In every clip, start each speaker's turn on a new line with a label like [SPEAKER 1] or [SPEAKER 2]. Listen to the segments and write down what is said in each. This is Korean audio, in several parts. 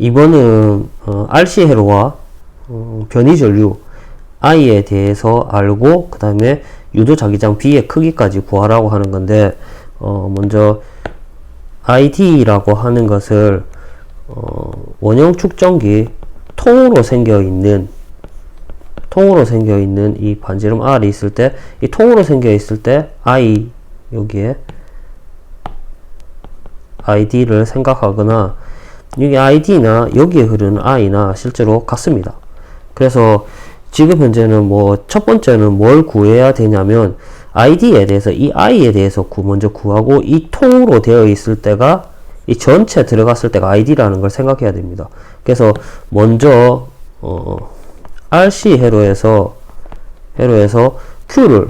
[SPEAKER 1] 2번은 어, RC 회로와 어, 변이 전류 I에 대해서 알고 그 다음에 유도 자기장 B의 크기까지 구하라고 하는 건데 어, 먼저 ID라고 하는 것을 어, 원형 축전기 통으로 생겨 있는 통으로 생겨 있는 이 반지름 R이 있을 때 이 통으로 생겨 있을 때 I 여기에 ID를 생각하거나 여기 ID나 여기에 흐르는 I나 실제로 같습니다. 그래서 지금 현재는 뭐 첫 번째는 뭘 구해야 되냐면 ID에 대해서 이 I에 대해서 구, 먼저 구하고 이 통으로 되어 있을 때가 이 전체 들어갔을 때가 ID라는 걸 생각해야 됩니다. 그래서 먼저 어, RC 회로에서 회로에서 Q를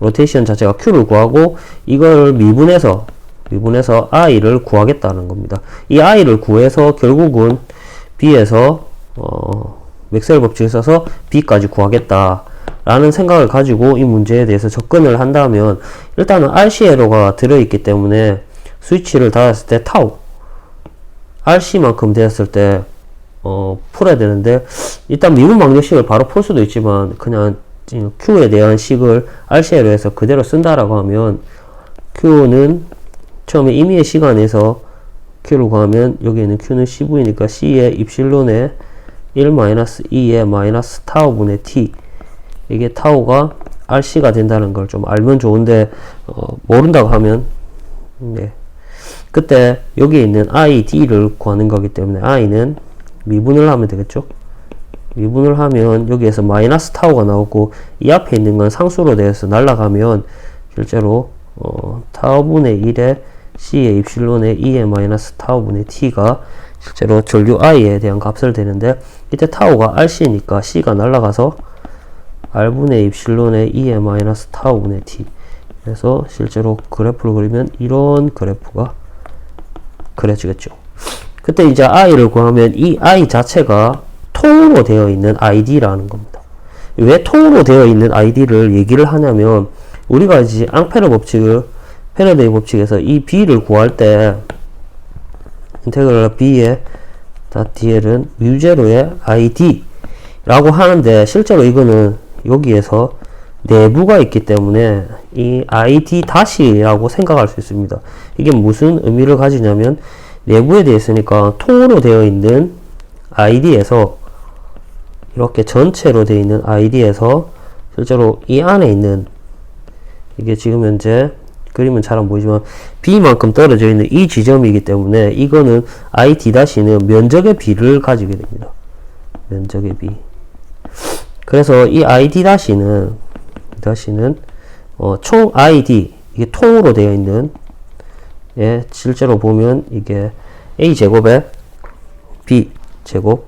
[SPEAKER 1] 로테이션 자체가 Q를 구하고 이걸 미분해서 미분해서 I를 구하겠다는 겁니다. 이 I를 구해서 결국은 B에서 어, 맥스웰 법칙을 써서 B까지 구하겠다 라는 생각을 가지고 이 문제에 대해서 접근을 한다면 일단은 RC 회로가 들어있기 때문에 스위치를 닫았을 때 타우 RC만큼 되었을 때 어, 풀어야 되는데 일단 미분 방정식을 바로 풀 수도 있지만 그냥 Q에 대한 식을 RC로 해서 그대로 쓴다라고 하면 Q는 처음에 임의의 시간에서 Q를 구하면 여기에는 Q는 CV니까 C의 입실론에 1-2의 마이너스 타우분의 T 이게 타우가 RC가 된다는 걸 좀 알면 좋은데 어, 모른다고 하면 네. 그때 여기에 있는 ID를 구하는 거기 때문에 I는 미분을 하면 되겠죠. 미분을 하면 여기에서 마이너스 타우가 나오고 이 앞에 있는 건 상수로 되어서 날아가면 실제로 어, 타우분의 1에 C의 입실론의 2의 마이너스 타우분의 T가 실제로 전류 I에 대한 값을 되는데 이때 타우가 RC니까 C가 날아가서 R분의 입실론의 2의 마이너스 타우분의 T 그래서 실제로 그래프를 그리면 이런 그래프가 그려지겠죠. 그때 이제 i를 구하면 이 i 자체가 통으로 되어 있는 id라는 겁니다. 왜 통으로 되어 있는 id를 얘기를 하냐면 우리가 이제 앙페르 법칙을 페라데이 법칙에서 이 b를 구할 때 인테그랄 b의 dl은 뮤제로의 id라고 하는데 실제로 이거는 여기에서 내부가 있기 때문에 이 id 다시라고 생각할 수 있습니다. 이게 무슨 의미를 가지냐면 내부에 되어 있으니까 통으로 되어 있는 id에서 이렇게 전체로 되어 있는 id에서 실제로 이 안에 있는 이게 지금 현재 그림은 잘 안 보이지만 b만큼 떨어져 있는 이 지점이기 때문에 이거는 it-는 면적의 b를 가지게 됩니다. 면적의 b. 그래서 이 it-는 다시는 어, 총 id 이게 통으로 되어 있는 예, 실제로 보면 이게 a 제곱에 b 제곱에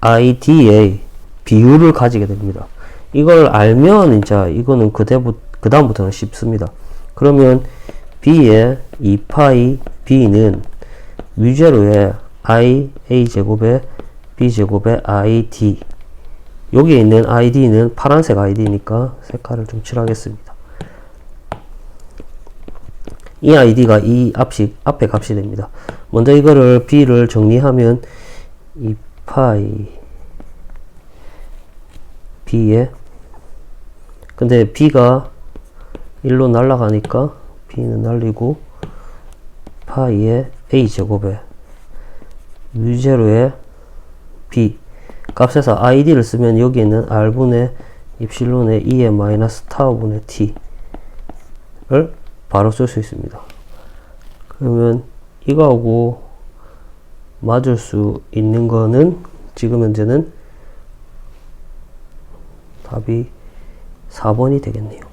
[SPEAKER 1] id의 비율을 가지게 됩니다. 이걸 알면 이제 이거는 그대부 그 다음부터는 쉽습니다. 그러면 b의 2파이 b는 위제로의 i a 제곱에 b 제곱에 id 여기에 있는 id는 파란색 id니까 색깔을 좀 칠하겠습니다. 이 id가 이 앞이, 앞에 값이 됩니다. 먼저 이거를 b를 정리하면 2파이 b에 근데 b가 1로 날아가니까 b는 날리고 파이의 a 제곱에 뮤제로의 b 값에서 id를 쓰면 여기에는 r분의 입실론의 2의 마이너스 타우분의 t를 바로 쓸 수 있습니다. 그러면 이거하고 맞을 수 있는 거는 지금 현재는 답이 4번이 되겠네요.